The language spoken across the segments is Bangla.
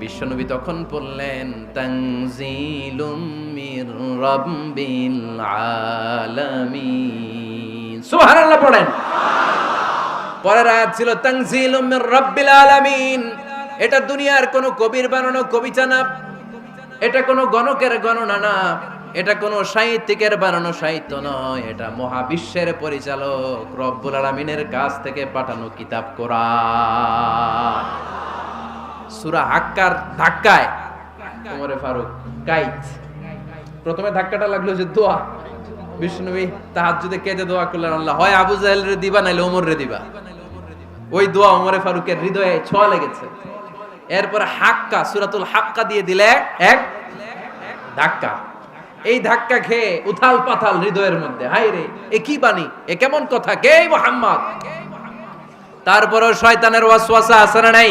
বিশ্বনবী তখন সুবহানাল্লাহ পড়েন। পরের আয়াত ছিল মির রাব্বিল আলামিন। এটা দুনিয়ার কোনো কবির বানানো কবিতা না এটা কোনো গণকের গণনা না, এটা কোনো সাহিত্যিকের বানানো সাহিত্য নয়, এটা মহাবিশ্বের পরিচালক রব্বুল আলামিনের কাছ থেকে পাঠানো কিতাব কোরআন। সূরা হাক্কার ধাক্কায়। ওমরে ফারুক কাইত প্রথমে ধাক্কাটা লাগল যে দোয়া। বিষ্ণুবী তাহাজ্জুদে কেঁদে দোয়া করলেন আল্লাহ? হয় আবু জাহেল রে দিবা নাইলে ওমর রে দিবা। ওই দোয়া ওমরে ফারুকের হৃদয়ে ছোঁয়া লেগেছে। এরপর হাক্কা, সুরাতুল হাক্কা দিয়ে দিলে এক ধাক্কা। এই ধাক্কা খেয়ে উথাল পাথাল হৃদয়ের মধ্যে হাই রে, এ কি বাণী? এ কেমন কথা? কে মোহাম্মদ? তারপরও শয়তানের ওয়াসওয়াসা আছে না নাই?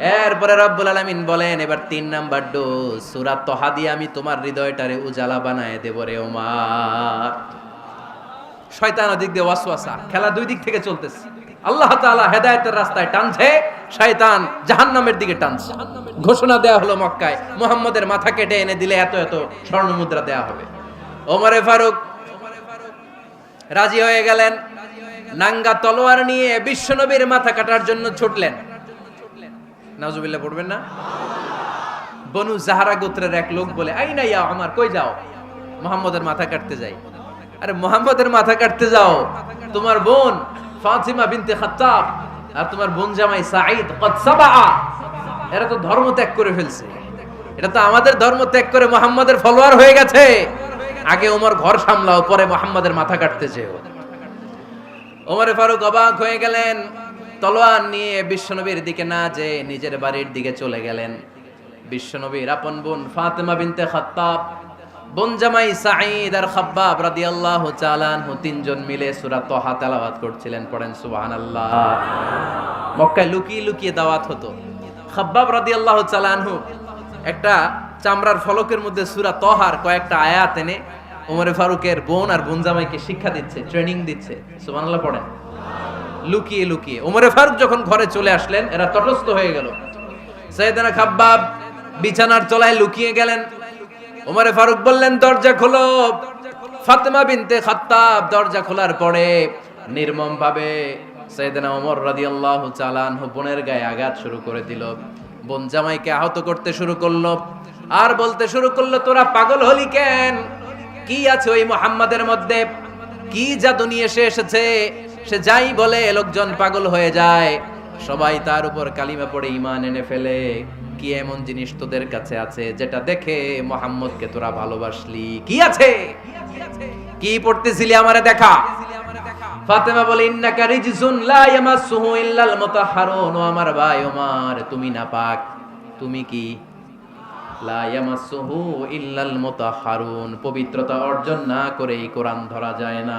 এরপরে রব্বুল আলামিন বলেন, এবার তিন নাম্বার ডোজ। সুরা তহা দিয়ে আমি তোমার হৃদয়টারে উজালা বানায় দেব রে ওমার। শয়তান ওদিক দিয়ে ওয়াসওয়াসা, খেলা দুই দিক থেকে চলতেছে। আল্লাহ তাআলা হেদায়েতের রাস্তায় টানছে, শয়তান জাহান্নামের দিকে টানছে। ঘোষণা দেয়া হলো মক্কায়, মুহাম্মদের মাথা কেটে এনে দিলে এত এত স্বর্ণ মুদ্রা দেয়া হবে। ওমরে ফারুক, রাজি হয়ে গেলেন। নাঙ্গা তলোয়ার নিয়ে বিশ্বনবীর মাথা কাটার জন্য ছুটলেন। নাজুবিল্লাহ পড়বেন না? বনু জাহারা গোত্রের এক লোক বলে আই না ইয়া আমার কই যাও? মোহাম্মদের মাথা কাটতে যাই। আরে, মোহাম্মদের মাথা কাটতে যাও। তোমার বোন ফাতিমা বিনতে খাত্তাব আর তোমার বোন জামাই সাঈদ কদ সাবাআ। এরা তো ধর্ম ত্যাগ করে ফেলছে। এটা তো আমাদের ধর্ম ত্যাগ করে মোহাম্মদের ফলোয়ার হয়ে গেছে। আগে ওমর ঘর সামলাও, পরে মোহাম্মদের মাথা কাটতে চেয়েও ওমরে ফারুক অবাক হয়ে গেলেন। তলোয়ার নিয়ে বিশ্বনবীর দিকে না যে নিজের বাড়ির দিকে চলে গেলেন। বিশ্বনবীর আপন বোন ফাতেমা বিনতে খাত্তাব, বোন জামাই সাঈদ আর খাব্বাব রাদিয়াল্লাহু আনহু তিনজন মিলে সূরা তাহা তেলাওয়াত করছিলেন, পড়েন সুবহানাল্লাহ। মক্কায় লুকিয়ে লুকিয়ে দাওয়াত হতো। খাব্বাব রাদিয়াল্লাহু আনহু একটা চামড়ার ফলকের মধ্যে সূরা তহার কয়েকটা আয়াত এনে ওমরে ফারুকের বোন আর বোন জামাইকে শিক্ষা দিচ্ছে, ট্রেনিং দিচ্ছে। সুবহানাল্লাহ, পড়েন। লুকিয়ে লুকিয়ে। ওমরে ফারুক যখন ঘরে চলে আসলেন, এরা তটস্থ হয়ে গেল। সৈয়দানা খাব্বাব বিছানার তলায় লুকিয়ে গেলেন। ওমরে ফারুক বললেন, দরজা খোলো। ফাতেমা বিনতে খাত্তাব দরজা খোলার পরে নির্মম ভাবে সৈয়দনা ওমর রাদিয়াল্লাহু আনহু বোনের গায়ে আঘাত শুরু করে দিল। বোন জামাইকে আহত করতে শুরু করল। আর বলতে শুরু করল, তোরা পাগল হলি কেন? কি আছে ওই মুহাম্মাদের মধ্যে? কি জাদু নিয়ে এসে এসেছে? সে যাই বলে লোকজন পাগল হয়ে যায়। সবাই তার উপর কালিমা পড়ে ইমান এনে ফেলে। কি এমন জিনিস তোদের কাছে আছে যেটা দেখে মোহাম্মদকে তোরা ভালোবাসলি? কি আছে? কি পড়তেছিলি আমারে দেখা? ফাতেমা বলে, ইন্নাকা রিজসুন লা ইয়ামাসসুহু ইল্লাল মুতাহহারুন ও আমার ভাই ওমর, তুমি নাপাক। তুমি কি? লা ইয়ামাসসুহু ইল্লাল মুতাহহারুন পবিত্রতা অর্জন না করেই কোরআন ধরা যায় না।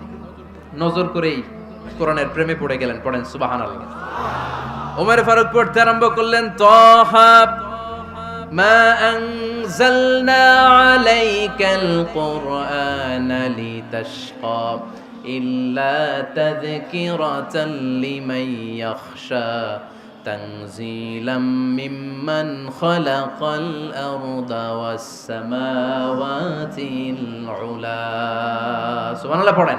নজর করেই কোরআনের প্রেমে পড়ে গেলেন পড়েন সুবাহান আল্লাহ ওমর ফারুক পড়তে আরম্ভ করলেন তহা মা أنزلنا عليك القرآن لتشقى إلا تذكرة لمن يخشى تنزيلا ممن خلق الأرض والسماوات العلا سبحان الله পড়েন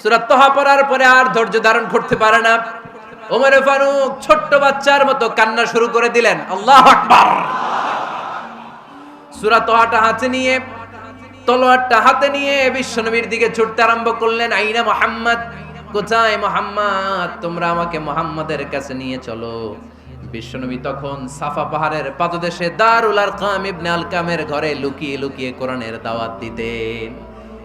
সুরাত তোহা পড়ার পরে আর ধৈর্য ধারণ করতে পারে না। ওমরে ফারুক ছোট্ট বাচ্চার মতো কান্না শুরু করে দিলেন, আল্লাহ আকবার! তোহাটা হাতে নিয়ে, তলোয়ারটা হাতে নিয়ে বিশ্বনবীর দিকে ছুটতে আরম্ভ করলেন, আইনা মোহাম্মদ? কোথায় মোহাম্মদ? তোমরা আমাকে মোহাম্মদের কাছে নিয়ে চলো। বিশ্বনবী তখন সাফা পাহাড়ের পাদদেশে দারুল আরকাম ইবনে আলকামের ঘরে লুকিয়ে লুকিয়ে কোরআনের দাওয়াত দিতেন।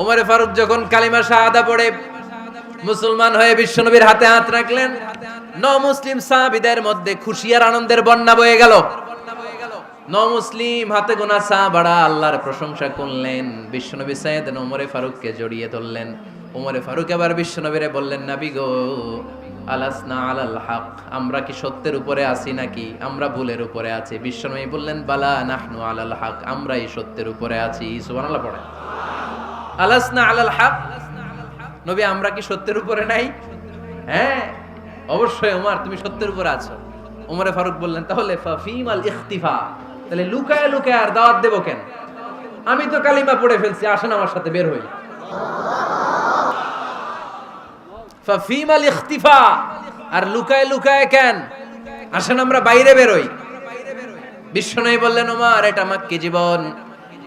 ওমরে ফারুক যখন কালিমা শাহাদা পড়ে, মুসলমান হয়ে বিশ্বনবীর হাতে হাত রাখলেন, ন মুসলিম সাহাবীদের মধ্যে খুশি আর আনন্দের বন্যা বয়ে গেল। ন মুসলিম হাতে গোনা সাহাবাড়া আল্লাহর প্রশংসা করলেন, বিশ্বনবী সাইয়েদ ওমরে ফারুককে জড়িয়ে ধরলেন। ওমরে ফারুক এবার বিশ্বনবীরে বললেন, নাবি গো, আলাসনা আলাল হক, আমরা কি সত্যের উপরে আছি নাকি? আমরা ভুলের উপরে আছি। বিশ্বনবী বললেন, বালা নাহনু আলাল হক এই সত্যের উপরে আছি। সুবহানাল্লাহ পড়ে আলাসনা আলাল হক। নবী, আমরা কি সত্যের উপরে নাই? হ্যাঁ অবশ্যই ওমর তুমি সত্যের উপরে আছো। ওমরে ফারুক বললেন, তাহলে ফাফিম আল ইখতিফা। তাহলে লুকায় লুকায় আর দাওয়াত দেবো কেন? আমি তো কালিমা পড়ে ফেলছি, আসেন আমার সাথে, বের হই। ফাফিম আল ইখতিফা। আর লুকায় লুকায় কেন? আসেন আমরা বাইরে বেরোই বিশ্বনবী বললেন ওমার এটা মাক্কি জীবন।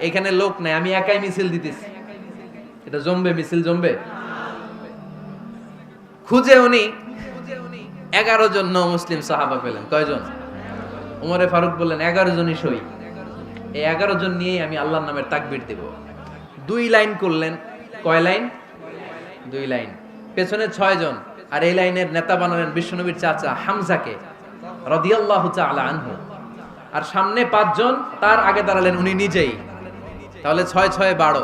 এখানে লোক নাই, আমি একাই মিছিল দিতেছি। এটা জমবে, মিছিল জমবে? খুঁজে উনি এগারো জন ন মুসলিম সাহাবা পেলেন। কয়জন? উমরে ফারুক বললেন, এগারো জনই সই। এই এগারো জন নিয়েই আমি আল্লাহর নামের তাকবির দেব। দুই লাইন করলেন। কয় লাইন? দুই লাইন। পেছনে ছয় জন। আর এই লাইনের নেতা বানালেন বিশ্বনবীর চাচা হামজাকে, রদিয়াল্লাহু আনহু। আর সামনে পাঁচজন তার আগে দাঁড়ালেন উনি নিজেই। তাহলে ছয় ছয় বারো।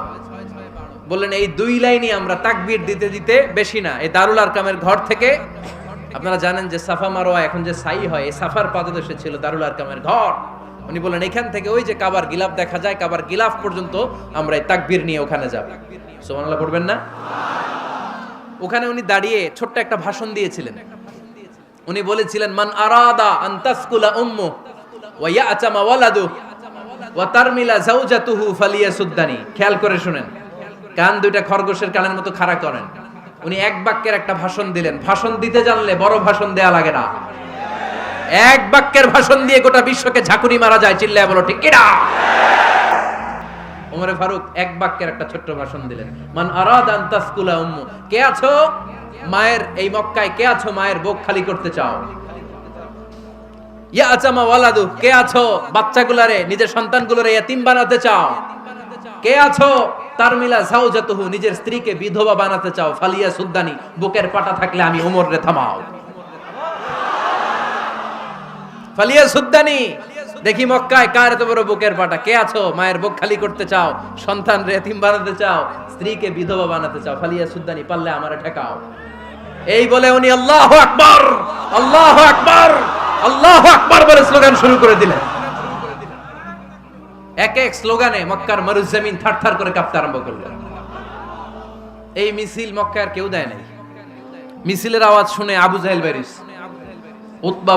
বললেন, এই দুই লাইনই আমরা তাকবির দিতে দিতে বেশি না। এই দারুল আরকামের ঘর থেকে আপনারা জানেন যে সাফা মারোয়া এখন যে সাই হয়, এই সাফার পাদদেশে ছিল দারুল আরকামের ঘর। উনি বললেন, এখান থেকে ওই যে কাবার গিলাফ দেখা যায়, কাবার গিলাফ পর্যন্ত আমরা এই তাকবির নিয়ে ওখানে যাব। সুবহানাল্লাহ, পড়বেন না? ওখানে উনি দাঁড়িয়ে ছোট্ট একটা ভাষণ দিয়েছিলেন। উনি বলেছিলেন, মান আরাদা আন তাসকুলা উম্মু ওয়া ইয়াতামা ওয়ালাদু খেয়াল করে শুনেন। কান দুইটা খরগোশের কানের মতো খাড়া করেন। উনি এক বাক্যের একটা ভাষণ দিলেন। ভাষণ দিতে জানলে বড় ভাষণ দেয়া লাগে না। এক বাক্যের ভাষণ দিয়ে গোটা বিশ্বকে ঝাঁকুনি মারা যায়, চিল্লায় বলো, ঠিক কিনা ফারুক এক বাক্যের একটা ছোট্ট ভাষণ দিলেন। মান আরাদ আন তাসকুলা উম্মু। কে আছো? মায়ের, এই মক্কায় কে আছো মায়ের বুক খালি করতে চাও? বানাতে চাও? কে আছো? নিজের স্ত্রীকে বিধবা বানাতে চাও? ফালিয়া সুদ্দানি বুকের পাটা থাকলে আমি রে থামাও। ফালিয়া সুদ্দানি দেখি মক্কায় কার এত বড় বুকের পাটা? কে আছো? মায়ের বুক খালি করতে চাও? সন্তান রে এতিম বানাতে চাও? স্ত্রীকে বিধবা বানাতে চাও? ফালিয়া সুদ্দানি পারলে আমারে ঠেকাও। এই বলে উনি, আল্লাহ আকবার! আল্লাহ আকবার! আল্লাহ আকবার বলে স্লোগান শুরু করে দিলেন। এক এক স্লোগানে মক্কার করে কাঁপতে আরম্ভ করল এই মিছিল মক্কার কেউ দেয় নাই। মিছিলের আওয়াজ শুনে আবু জাহেল বাইরিস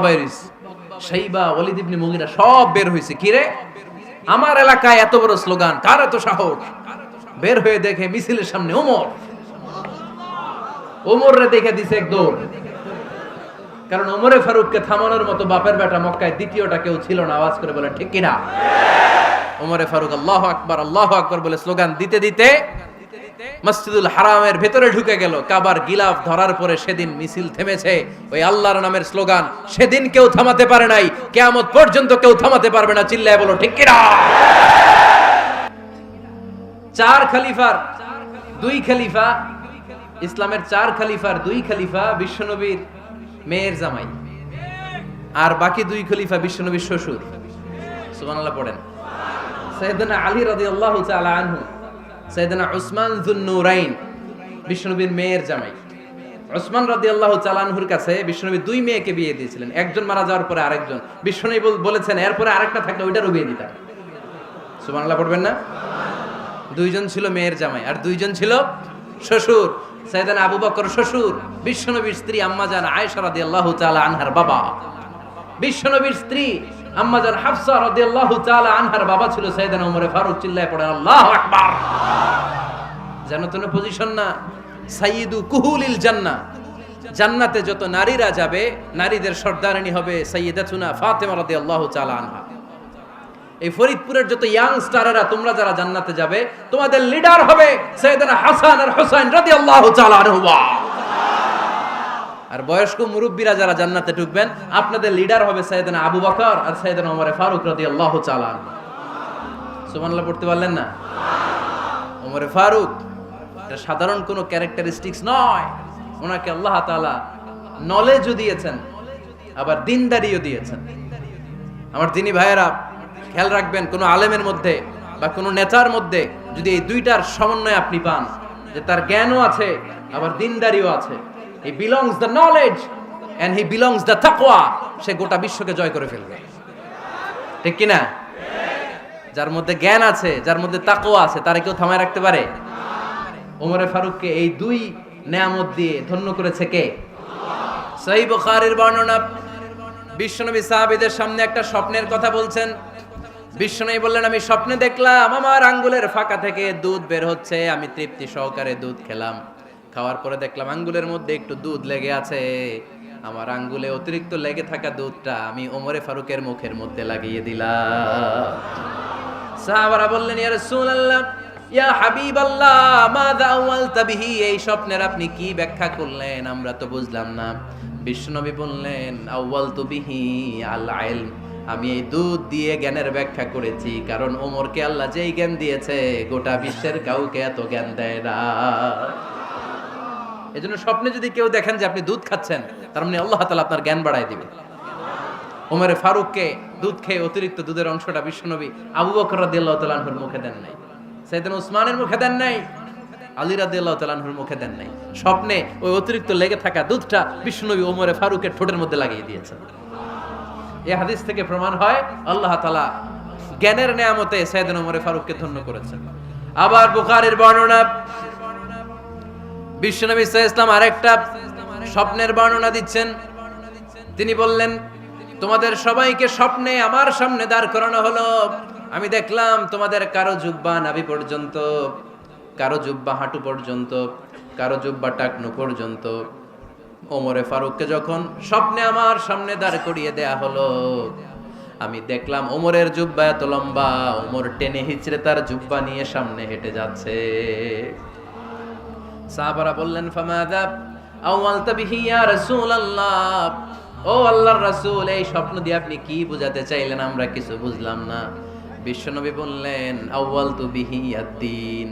বাইরিস মুগিরা সব বের হয়েছে কিরে আমার এলাকায় এত বড় স্লোগান, কার এত সাহস? বের হয়ে দেখে মিছিলের সামনে ওমর। ওমর রে দেখে দিছে এক দৌড়। কারণ ওমরে ফারুককে থামানোর মতো বাপের বেটা মক্কায় দ্বিতীয়টা কেউ ছিল না, আওয়াজ করে বলে, ঠিক কিনা? ওমরে ফারুক, আল্লাহ আকবার আল্লাহ আকবার বলে স্লোগান দিতে দিতে মসজিদুল হারামের ভেতরে ঢুকে গেল। কাবার গিলাফ ধরার পরে সেদিন মিছিল থেমেছে। ওই আল্লাহর নামের স্লোগান, সেদিন কেউ থামাতে পারে নাই, কেয়ামত পর্যন্ত কেউ থামাতে পারবে না। চিল্লায় বলো, ঠিক কিনা? চার খলিফার, দুই খলিফা, ইসলামের চার খলিফার, দুই খলিফা, বিশ্বনবীর মেয়ের জামাই। আর বাকি দুই খলিফা বিশ্বনবীর শ্বশুর। সুবহানাল্লাহ পড়েন। সৈয়দনা আলী রাদিয়াল্লাহু তাআলা আনহু সৈয়দনা উসমান যুন্নুরাইন, বিশ্বনবীর মেয়ের জামাই। উসমান রাদিয়াল্লাহু আল্লাহ আনহুর কাছে বিশ্বনবী দুই মেয়েকে বিয়ে দিয়েছিলেন। একজন মারা যাওয়ার পরে আরেকজন। বিশ্বনবী বলেছেন, এরপরে আরেকটা থাকলে ওইটারও বিয়ে দিতাম। সুবহানাল্লাহ পড়বেন না? দুইজন ছিল মেয়ের জামাই, আর দুইজন ছিল শ্বশুর। সাইদানা আবু বকর শ্বশুর, বিশ্বনবীর স্ত্রী আম্মাজান আয়েশা রাদিয়াল্লাহু তাআলা আনহার বাবা। বিশ্বনবীর স্ত্রী আম্মাজান হাফসা রাদিয়াল্লাহু তাআলা আনহার বাবা ছিল সাইদানা ওমর ফারুক, চিল্লায় পড়েন আল্লাহু আকবার। জানো তো পজিশন না সাইয়্যিদু কুহুলিল জান্নাহ। জান্নাতে যত নারীরা যাবে, নারীদের সর্দারিনী হবে সাইয়্যিদাতুনা ফাতেমা রাদিয়াল্লাহু তাআলা আনহা। এই ফরিদপুরের যত ইয়াং স্টারেরা তোমরা যারা জান্নাতে যাবে, তোমাদের লিডার হবে সৈয়দনা হাসান আর হোসেন রাদিয়াল্লাহু তাআলা আনহুমা। আর বয়স্ক মুরব্বীরা যারা জান্নাতে ঢুকবেন, আপনাদের লিডার হবে সৈয়দনা আবু বকর আর সৈয়দনা ওমর ফারুক রাদিয়াল্লাহু তাআলা আনহু। সুবহানাল্লাহ, পড়তে পারলেন না? ওমর ফারুক, এটা সাধারণ কোনো ক্যারেক্টারিস্টিক্স নয়। ওনাকে আল্লাহ তাআলা নলেজও দিয়েছেন, আবার দিনদারিও দিয়েছেন। আমার দিনী ভাইয়েরা খেয়াল রাখবেন, কোনো আলেমের মধ্যে বা কোনো নেতার মধ্যে যদি এই দুইটার সমন্বয় আপনি পান, যে তার জ্ঞানও আছে, আবার দিনদারিও আছে। He belongs the knowledge and he belongs the তাকওয়া সে গোটা বিশ্বকে জয় করে ফেলবে। ঠিক কি না যার মধ্যে জ্ঞান আছে, যার মধ্যে তাকওয়া আছে, তারে কেউ থামায় রাখতে পারে? ওমরে ফারুককে এই দুই নেয়ামত দিয়ে ধন্য করেছে কে? সহি বুখারীর বর্ণনা, বিশ্বনবী সাহাবীদের সামনে একটা স্বপ্নের কথা বলছেন বিশ্বনবী বললেন, আমি স্বপ্নে দেখলাম, আমার আঙ্গুলের ফাঁকা থেকে দুধ বের হচ্ছে, আমি তৃপ্তি সহকারে দুধ খেলাম। খাওয়ার পরে দেখলাম আঙ্গুলের মধ্যে একটু দুধ লেগে আছে। আমার আঙ্গুলে অতিরিক্ত লেগে থাকা দুধটা আমি ওমরে ফারুকের মুখের মধ্যে লাগিয়ে দিলাম। সাহাবারা বললেন, ইয়া রাসূলুল্লাহ, ইয়া হাবিবাল্লাহ, মাযা বিহি? এই স্বপ্নের আপনি কি ব্যাখ্যা করলেন? আমরা তো বুঝলাম না। বিশ্বনবী বললেন, আউয়ালতু বিহি আল ইলম আমি এই দুধ দিয়ে জ্ঞানের ব্যাখ্যা করেছি, কারণ ওমরকে আল্লাহ যেই জ্ঞান দিয়েছে, গোটা বিশ্বের কাউকে এত জ্ঞান দেয় না। এজন্য স্বপ্নে যদি কেউ দেখেন যে আপনি দুধ খাচ্ছেন, তার মানে আল্লাহ তাআলা আপনার জ্ঞান বাড়ায় দিবে। ওমরে ফারুককে দুধ খেয়ে অতিরিক্ত দুধের অংশটা বিশ্বনবী আবু বকর রাদিয়াল্লাহু তাআলা মুখে দেন নাই সাইয়েদনা উসমানের মুখে দেন নাই, আলী রাদিয়াল্লাহু তাআলা আনহুর মুখে দেন নাই। স্বপ্নে ওই অতিরিক্ত লেগে থাকা দুধটা বিশ্বনবী ওমরে ফারুকের ঠোঁটের মধ্যে লাগিয়ে দিয়েছেন। এই হাদিস থেকে প্রমাণ হয়, আল্লাহ তালা জ্ঞানের নেয়ামতে সাইয়েদনা ওমরে ফারুককে ধন্য করেছেন। আবার বুখারীর বর্ণনা, বিশ্বনবী ইসলাম আরেকটা স্বপ্নের বর্ণনা দিচ্ছেন। তিনি বললেন, তোমাদের সবাইকে স্বপ্নে আমার সামনে দাঁড় করানো হলো। আমি দেখলাম তোমাদের কারও জুব্বা নাভি পর্যন্ত, কারও জুব্বা হাঁটু পর্যন্ত, কারও জুব্বা টাকনু পর্যন্ত ওমরে ফারুককে যখন স্বপ্নে আমার সামনে দাঁড় করিয়ে দেয়া হলো, আমি দেখলাম ওমরের জুব্বা এত লম্বা, ওমর টেনে হিচড়ে তার জুব্বা নিয়ে সামনে হেঁটে যাচ্ছে। সাহাবারা বললেন ফামাদা আওয়ালতা বিহি ইয়া রাসূলুল্লাহ। ও আল্লাহর রাসূল, এই স্বপ্ন দিয়ে আপনি কি বুঝাতে চাইলেন? আমরা কিছু বুঝলাম না। বিশ্বনবী বললেন আউয়াল তু বিহি আদ্দিন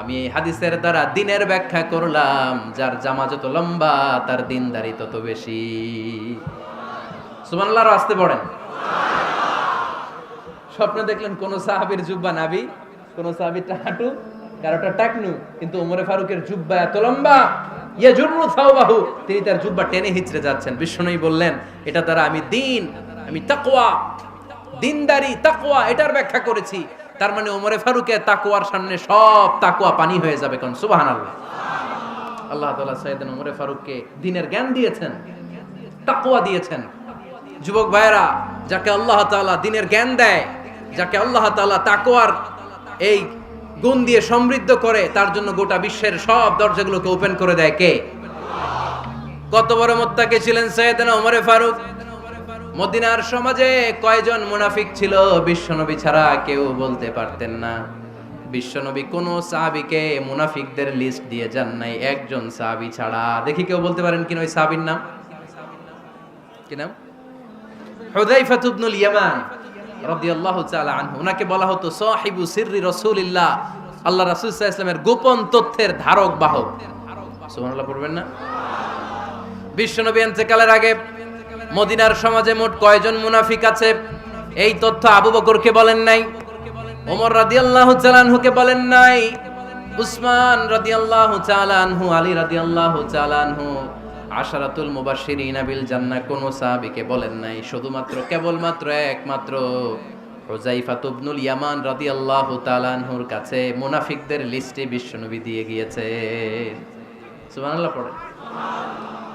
আমি এই হাদিসের দ্বারা দিনের ব্যাখ্যা করলাম, যার জামা যত লম্বা, তার দিনদারি তত বেশি। সুবহানাল্লাহর আসতে পড়েন। স্বপ্ন দেখলেন কোন সাহাবীর জুব্বা নাবি কোন সাহাবীর হাঁটু কারোটা টাকনু, কিন্তু ওমরে ফারুকের জুব্বা এত লম্বা ইয়া থাওবাহু তিনি তার জুব্বা টেনে হিচড়ে যাচ্ছেন। বিষ্ণুই বললেন, এটা দ্বারা আমি দিন, আমি তাকওয়া, দিনদারি, তাকওয়া, এটার ব্যাখ্যা করেছি। তার মানে ওমরে ফারুকের তাকওয়ার সামনে সব তাকুয়া পানি হয়ে যাবে কোন সুবহানাল্লাহ। আল্লাহ আল্লাহ তালা সাইয়েদনা ওমরে ফারুককে দিনের জ্ঞান দিয়েছেন, তাকওয়া দিয়েছেন। যুবক ভাইরা যাকে আল্লাহ তাআলা দিনের জ্ঞান দেয়, যাকে আল্লাহ তাআলা তাকওয়ার এই গুণ দিয়ে সমৃদ্ধ করে, তার জন্য গোটা বিশ্বের সব দরজাগুলোকে ওপেন করে দেয় কে? কত বড় মোত্তাকে ছিলেন সৈয়দনা ওমরে ফারুক? মদিনার সমাজে কয়জন মুনাফিক ছিল? বিশ্বনবী ছাড়া কেউ বলতে পারতেন না। বিশ্বনবী কোন সাহাবীকে মুনাফিকদের লিস্ট দিয়ে যান নাই। একজন সাহাবী ছাড়া। দেখি কেউ বলতে পারেন কিনা ওই সাহাবীর নাম? কি নাম? হুযাইফা ইবনুল ইয়ামান রাদিয়াল্লাহু তাআলা আনহু। ওনাকে বলা হতো সাহিবু সিররি রাসূলিল্লাহ। আল্লাহ রাসূল সাল্লাল্লাহু গোপন তথ্যের ধারক, বাহক। সুবহানাল্লাহ, পড়বেন না? বিশ্বনবী ইন্তেকালের আগে মদিনার সমাজে মোট কয়জন মুনাফিক আছে? এই তথ্য আবু বকরকে বলেন নাই। ওমর রাদিয়াল্লাহু তাআলা আনহুকে বলেন নাই। উসমান রাদিয়াল্লাহু তাআলা আনহু, আলী রাদিয়াল্লাহু তাআলা আনহু, আশারাতুল মুবাশশিরিন বিল জান্নাহ, কোন সাহাবীকে বলেন নাই। শুধুমাত্র কেবলমাত্র একমাত্র হুযাইফা ইবনুল ইয়ামান রাদিয়াল্লাহু তাআলা আনহুর কাছে মুনাফিকদের লিস্টে বিশ্বনবী দিয়ে গিয়েছে সুবহানাল্লাহ পড়ে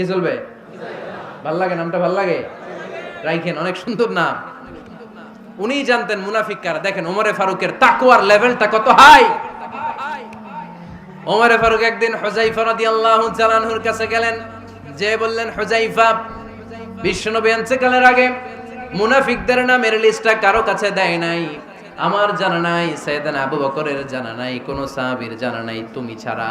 কি চলবে? ভালো লাগে নামটা ভালো লাগে রাইখেন, অনেক সুন্দর নাম। উনি জানতেন মুনাফিক কারা। দেখেন, ওমরে ফারুকের তাকুয়ার লেভেলটা কত হাই! ওমরে ফারুক একদিন হুজাইফা রাদিয়াল্লাহু তাআলার কাছে গেলেন। যে বললেন হুজাইফা বিশ্বনবী ইন্তেকালের আগে মুনাফিকদের নামের লিস্টটা কারও কাছে দেয় নাই। আমার জানা নাই সাইয়েদানা আবু বকরের জানা নাই, কোনো সাহাবীর জানা নাই। তুমি ছাড়া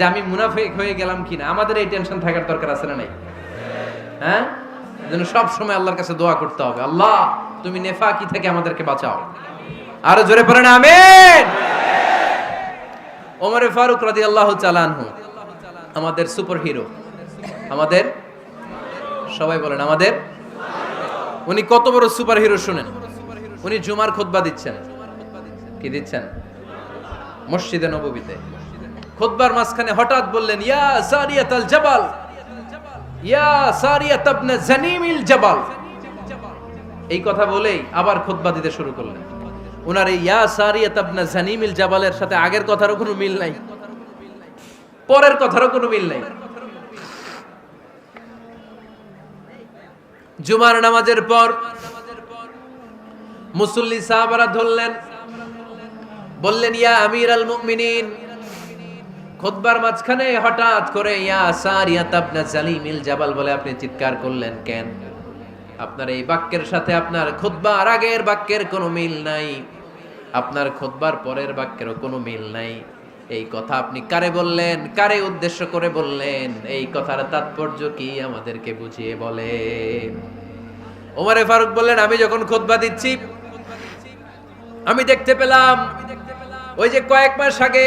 যে আমি মুনাফিক হয়ে গেলাম কিনা? আমাদের এই টেনশন থাকার দরকার আছে না নাই? হ্যাঁ? যেন সব সময় আল্লাহর কাছে দোয়া করতে হবে। আল্লাহ, তুমি নেফাকি থেকে আমাদেরকে বাঁচাও। আরও জোরে পড়েন আমিন! ওমরে ফারুক রাদিয়াল্লাহু চালানহু আমাদের সুপার হিরো আমাদের? সবাই বলেন, আমাদের? উনি কত বড় সুপার হিরো শুনেন? উনি জুমার খুতবা দিচ্ছেন। কি দিচ্ছেন? মসজিদে নববীতে। খুতবার মাঝখানে হঠাৎ বললেন, ইয়া সারিয়াত আল জাবাল, ইয়া সারিয়াত ইবনে জানিমিল জাবাল। এই কথা বলেই আবার খুতবা দিতে শুরু করলেন। ওনার এই ইয়া সারিয়াত ইবনে জানিমিল জাবালের সাথে আগের কথারও কোনো মিল নাই, পরের কথারও কোনো মিল নাই। জুমার নামাজের পর মুসল্লি সাহাবারা ধরলেন, বললেন, ইয়া আমির আল মুমিনিন খুতবার মাঝখানে হঠাৎ করে, ইয়া সারিয়া তাবনা সালিমিল জাবাল বলে আপনি চিৎকার করলেন কেন? আপনার এই বাক্যের সাথে আপনার খুতবার আগের বাক্যের কোনো মিল নাই। আপনার খুতবার পরের বাক্যেরও কোনো মিল নাই। এই কথা আপনি কারে বললেন? কারে উদ্দেশ্য করে বললেন? এই কথার তাৎপর্য কি আমাদেরকে বুঝিয়ে বলেন? ওমরে ফারুক বললেন, আমি যখন খুতবা দিচ্ছি, আমি দেখতে পেলাম, ওই যে কয়েক মাস আগে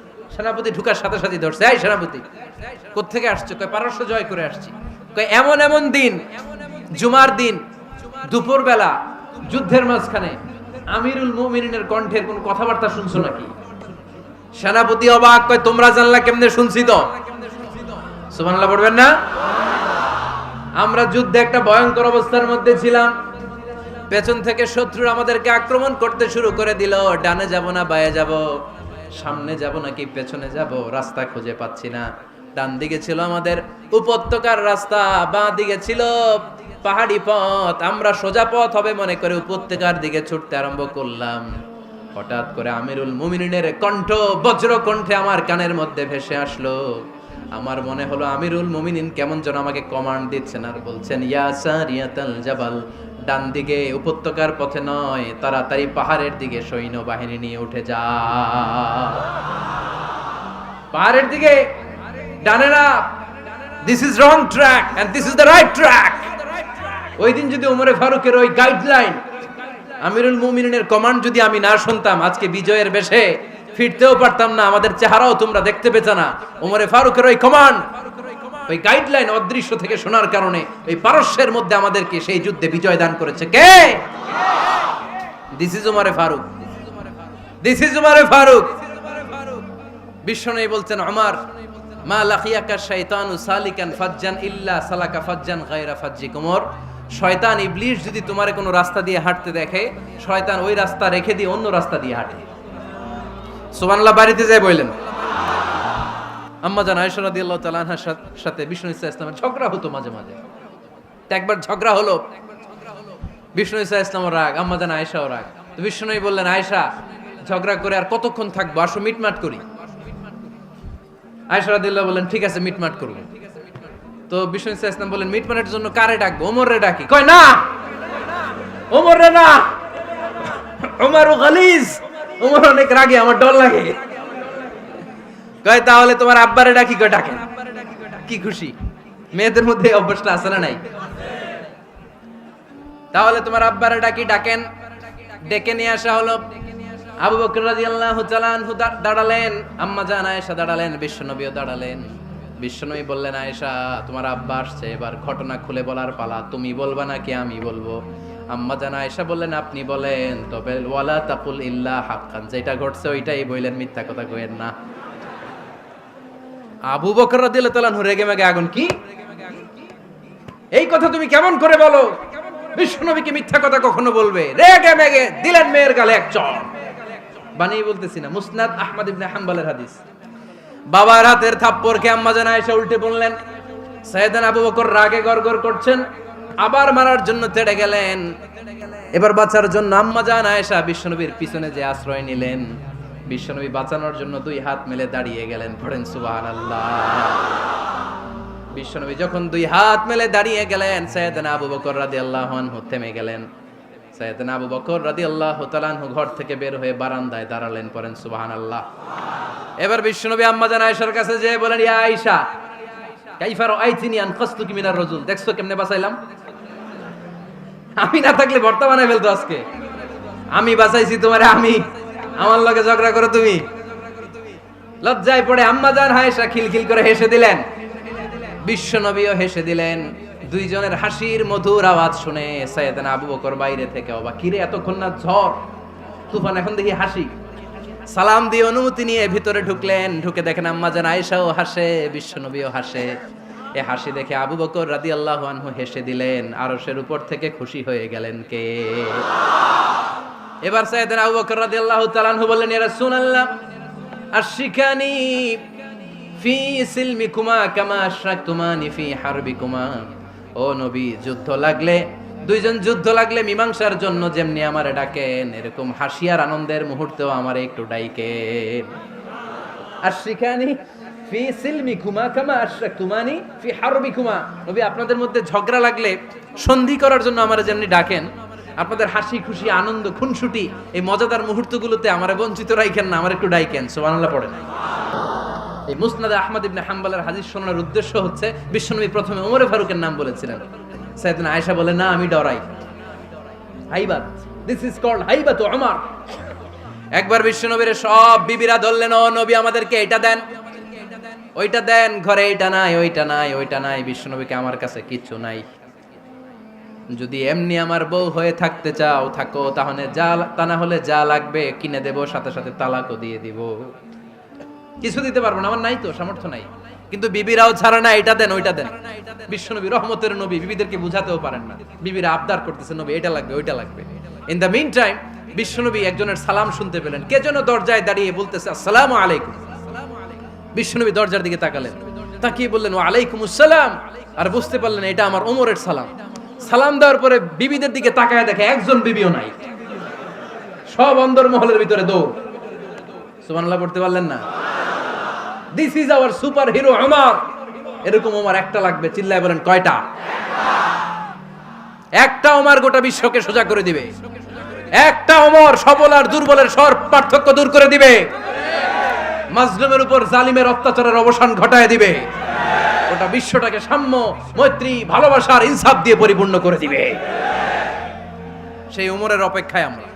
সেনাপতি ঢুকার সাথে সাথে ধরছে, এই সেনাপতি, কোত্থেকে আসছে? কয়, পারস্য জয় করে আসছি। কয়, এমন এমন দিন, জুমার দিন দুপুর বেলা যুদ্ধের মাঝখানে আমিরুল মুমিনের কণ্ঠের কোন কথাবার্তা শুনছো নাকি? সেনাপতি অবাক, কয়, তোমরা জানলা কেমনে শুনছি তো? সুবহানাল্লাহ পড়বেন না? আমরা যুদ্ধে একটা ভয়ঙ্কর অবস্থার মধ্যে ছিলাম। পেছন থেকে শত্রু আমাদেরকে আক্রমণ করতে শুরু করে দিল, ডানে যাব না, বায়ে যাব। সামনে যাব নাকি পেছনে যাব? রাস্তা খুঁজে পাচ্ছি না। ডান দিকে ছিল আমাদের উপত্যকার রাস্তা, বাঁ দিকে ছিল পাহাড়ি পথ। আমরা সোজা পথ হবে মনে করে উপত্যকার দিকে ছুটতে আরম্ভ করলাম। হঠাৎ করে আমিরুল মুমিনের কণ্ঠ বজ্র কণ্ঠে আমার কানের মধ্যে ভেসে আসলো। আমার মনে হলো আমিরুল মুমিনিন কেমন যেন আমাকে কমান্ড দিচ্ছেন আর বলছেন জাবাল। ডান দিকে, উপত্যকার পথে নয়, তাড়াতাড়ি পাহাড়ের দিকে সৈন্য বাহিনী নিয়ে উঠে যা। পাহাড়ের দিকে, ডানে না this is wrong track and this is the right track ওই দিন যদি ওমরে ফারুকের ওই গাইডলাইন আমিরুল মুমিনের কমান্ড যদি আমি না শুনতাম, আজকে বিজয়ের বেশে ফিরতেও পারতাম না, আমাদের চেহারাও তোমরা দেখতে পেতে না। ওমরে ফারুকের ওই কমান্ড ওই গাইডলাইন অদৃশ্য থেকে শোনার কারণে ওই পারস্যের মধ্যে আমাদেরকে সেই যুদ্ধে বিজয় দান করেছে। কে? This is Umare Farooq this is Umare Farooq বিশ্বনবী বলছেন আমার মা লাখিয়াকা শাইতানু সালিকান ফাজ্জান ইল্লা সালাকা ফাজ্জান গায়রা ফাজ্জি কুমর শয়তান ইবলিশ যদি তোমারে কোনো রাস্তা দিয়ে হাঁটতে দেখে, শয়তান ওই রাস্তা রেখে দিয়ে অন্য রাস্তা দিয়ে হাঁটে। সুবহানাল্লাহ, বাড়িতে যায় বললেন আম্মা জান আয়েশা রাদিয়াল্লাহু তাআলা আনহার সাথে বিষ্ণু ইসা ইসলামের ঝগড়া হতো মাঝে মাঝে। তো একবার ঝগড়া হলো। বিষ্ণু ইসা ইসলামের রাগ, আম্মা জান আয়েশাও রাগ। তো বিষ্ণুই বললেন, আয়েশা, ঝগড়া করে আর কতক্ষণ থাকব? আসো, মিটমাট করি। আয়েশা রাদিয়াল্লাহু বললেন, ঠিক আছে, মিটমাট করব। তো বিষ্ণু ইসা ইসলাম বললেন, মিটমাটের জন্য কারে ডাকবো? ওমর ডাকি। কয়, না! ওমর না! ওমর গালিজ! ওমর অনেক রাগে, আমার ডর লাগে। কয়, তাহলে তোমার আব্বারে ডাকি, কয় ডাকে কি খুশি। মেয়েদের মধ্যে অভ্যাসটা আছে না নাই? তাহলে তোমার আব্বারে ডাকি, ডাকেন। ডেকে নিয়ে আসা হলো। আবু বকর রাদিয়াল্লাহু তাআলা দাঁড়ালেন। আম্মা জান আয়েশা দাঁড়ালেন বিশ্বনবীও দাঁড়ালেন। বিশ্বনবী বললেন, আয়েশা, তোমার আব্বা আসছে, এবার ঘটনা খুলে বলার পালা। তুমি বলবা নাকি আমি বলব? আম্মা জান আয়েশা বললেন, আপনি বলেন। তবে ওয়ালা তাকুল ইল্লা হাক্কান, যেটা ঘটছে ওইটাই বললেন মিথ্যা কথা কইেন না। আবু বকর রাদিয়াল্লাহু তাআলা রেগে মেগে আগুন কি? এই কথা তুমি কেমন করে বলো? বিশ্বনবীকে মিথ্যা কথা কখনো বলবে? রেগে মেগে দিলেন মেয়ের গালে এক চড় বানিয়ে বলতেছি না, মুসনাদ আহমদ ইবনে হাম্বলের হাদিস। বাবার হাতের থাপ্পড়কে আম্মা জানা এসে উল্টে বললেন সৈয়দান আবু বকর রাগে গড়গড় করছেন, আবার মারার জন্য তেড়ে গেলেন। এবার বাঁচার জন্য আম্মা জান আয়েশা বিশ্বনবীর পিছনে যে আশ্রয় নিলেন, বিশ্বনবী বাঁচানোর জন্য দুই হাত মেলে দাঁড়িয়ে গেলেন, পড়েন সুবহানাল্লাহ। বিশ্বনবী যখন দুই হাত মেলে দাঁড়িয়ে গেলেন সৈয়দনা আবু বকর রাদিয়াল্লাহু আনহু থেমে গেলেন। সৈয়দনা আবু বকর রাদিয়াল্লাহু তাআলা আনহু ঘর থেকে বের হয়ে বারান্দায় দাঁড়ালেন, পড়েন সুবহানাল্লাহ। এবার বিশ্বনবী আম্মা জান আয়েশার কাছে বলেন, ইয়া আয়েশা, কাইফা রাআইতিনি আনকাসতুকি মিনার দেখছ কেমনে বাঁচাইলাম? আমি না থাকলে বর্তমানে ফেলতো আজকে। আমি বাঁচাইছি তোমারে, আমি। আমার লগে ঝগড়া করো তুমি। লজ্জায় পড়ে আম্মা হায়েশা খিলখিল করে হেসে দিলেন। বিশ্বনবীও হেসে দিলেন। দুইজনের হাসির মধুর আওয়াজ শুনে সৈয়দনা আবু বকর বাইরে থেকে অবাক। কিরে এতক্ষণ না ঝড়? তুফান, এখন দেখি হাসি। সালাম দিয়ে অনুমতি নিয়ে ভিতরে ঢুকলেন। ঢুকে দেখেন আম্মা জান আয়েশাও হাসে, বিশ্বনবীও হাসে। এ হাসি দেখে আবু বকর রাদি আল্লাহ আনহু হেসে দিলেন, আরশের উপর থেকে খুশি হয়ে গেলেন কে? এবার সাইয়েদান আবু বকর রাদিয়াল্লাহু তাআলা আনহু বললেন, ইয়া রাসূলুল্লাহ আশিকানি ফি সিলমিকুমা কামা আশরাকতুমানি ফি হারবিকুমা। ও নবী, যুদ্ধ লাগলে, দুইজন যুদ্ধ লাগলে মীমাংসার জন্য যেমনি আমারে ডাকেন, এরকম হাসিয়ার আনন্দের মুহূর্তেও আমার একটু ডাইকেন। আশিকানি ফি সিলমিকুমা কামা আশরাকতুমানি ফি হারবিকুমা। নবী, আপনাদের মধ্যে ঝগড়া লাগলে সন্ধি করার জন্য আমারে যেমনি ডাকেন, আপনাদের হাসি খুশি, আনন্দ, খুনসুটি, এই মজাদার মুহূর্তগুলোতে আমারে বঞ্চিত রাখেন না, আমার একটু ডাইকেন, সুবহানাল্লাহ পড়েন। এই মুসনাদে আহমদ ইবনে হাম্বলের হাদিস শোনার উদ্দেশ্য হচ্ছে, বিশ্বনবী প্রথমে ওমরে ফারুকের নাম বলেছিলেন। সাইয়েদনা আয়েশা বলে না, আমি ডরাই। হাইবাত দিস ইজ কল্ড হাইবাত ওমর একবার বিশ্বনবীর সব বিবিরা ধরলেন, ও নবী, আমাদেরকে এটা দেন। ওইটা দেন, ঘরে এইটা নাই, ওইটা নাই ওইটা নাই, বিশ্বনবীকে আমার কাছে কিচ্ছু নাই। যদি এমনি আমার বউ হয়ে থাকতে চাও, থাকো, তাহলে যা, তা না হলে যা লাগবে, কিনে দেব, সাথে সাথে তালাকও দিয়ে দিব। কিছু দিতে পারব না, আমার নাই তো, সামর্থ্য নাই। কিন্তু বিবিরাও ছাড়া না, এটা দেন, ওইটা দেন। বিশ্বনবী রহমতের নবী, বিবিদেরকে বুঝাতেও পারেন না। বিবিরা আবদার করতেছে, নবী, এটা লাগবে, ওইটা লাগবে। ইন দ্য মিন টাইম বিশ্বনবী একজনের সালাম শুনতে পেলেন। কে যেন দরজায় দাঁড়িয়ে বলতেছে, আসসালামু আলাইকুম। বিশ্বনবী দরজার দিকে তাকালেন। তাকিয়ে বললেন আলাইকুম আসসালাম আর বুঝতে পারলেন, এটা আমার ওমরের সালাম। সালাম দেওয়ার পরে বিবিদের দিকে তাকায় দেখে একজন বিবিও নাই। সব অন্দর মহলের ভিতরে দৌড়। সুবহানাল্লাহ, পড়তে পারলেন না? This is our super hero আমার এরকম ওমর একটা লাগবে, চিল্লায় বলেন কয়টা? একটা ওমর গোটা বিশ্বকে সোজা করে দিবে। একটা ওমর সবল আর দুর্বলের সর পার্থক্য দূর করে দিবে। মাজলুমের উপর জালিমের অত্যাচারের অবসান ঘটায় দিবে। গোটা বিশ্বটাকে সাম্য, মৈত্রী, ভালোবাসার ইনসাফ দিয়ে পরিপূর্ণ করে দিবে। সেই উমরের অপেক্ষায় আমরা।